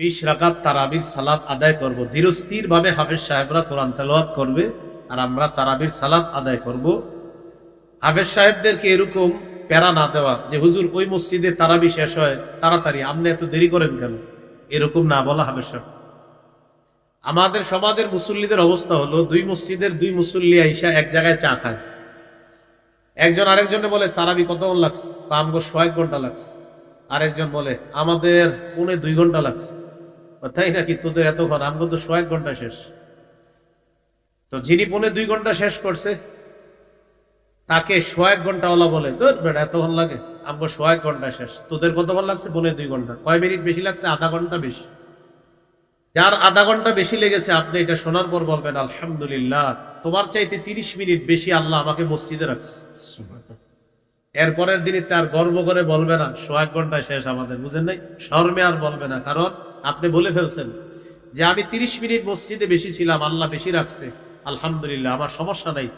বিশ রাকাত তারাবির সালাদ আদায় করব। ধীরস্থির ভাবে হাফেজ সাহেবরা কোরআন তেলাওয়াত করবে আর আমরা তারাবির সালাদ আদায় করব। হাফেজ সাহেবদেরকে এরকম প্যারা না দেওয়া যে, হুজুর, ওই মসজিদে তারাবি শেষ হয়, তাড়াতাড়ি, আপনি এত দেরি করেন কেন? এরকম না বলা হাফেজ সাহেব। আমাদের সমাজের মুসল্লিদের অবস্থা হলো, দুই মসজিদের দুই মুসল্লি আইসা এক জায়গায় চা খায়। একজন আরেকজনে বলে, তারাবি কতক্ষণ লাগছে? আমগো ছয় ঘণ্টা লাগছে। আরেকজন বলে, আমাদের পৌনে দুই ঘণ্টা লাগছে। তাই নাকি তোদের এতক্ষণ? আমগো তো ছয় ঘণ্টা শেষ। তো যিনি পৌনে দুই ঘণ্টা শেষ করছে, তাকে সোয়েক ঘণ্টা ওলা বলে। তোর বেটা, এতক্ষণ লাগে? আমগো সোয়েক ঘণ্টা শেষ। তোদের কতক্ষণ লাগছে পৌনে দুই ঘণ্টা? কয় মিনিট বেশি লাগছে? আধা ঘণ্টা বেশি। যার আধা ঘণ্টা বেশি লেগেছে, আপনি এটা শোনার পর বলবেন, আলহামদুলিল্লাহ, তোমার চাইতে তিরিশ মিনিট বেশি আল্লাহ আমাকে মসজিদে রাখছে। এরপরের দিনে তার গর্ব করে বলবে না সোয়াক ঘণ্টা শেষ আমাদের। বুঝেন নাই? শর্মে আর বলবে না, কারণ আপনি বলে ফেলছেন যে আমি তিরিশ মিনিট মসজিদে বেশি ছিলাম, আল্লাহ বেশি রাখছে। আলহামদুলিল্লাহ, আমার সমস্যা নাই।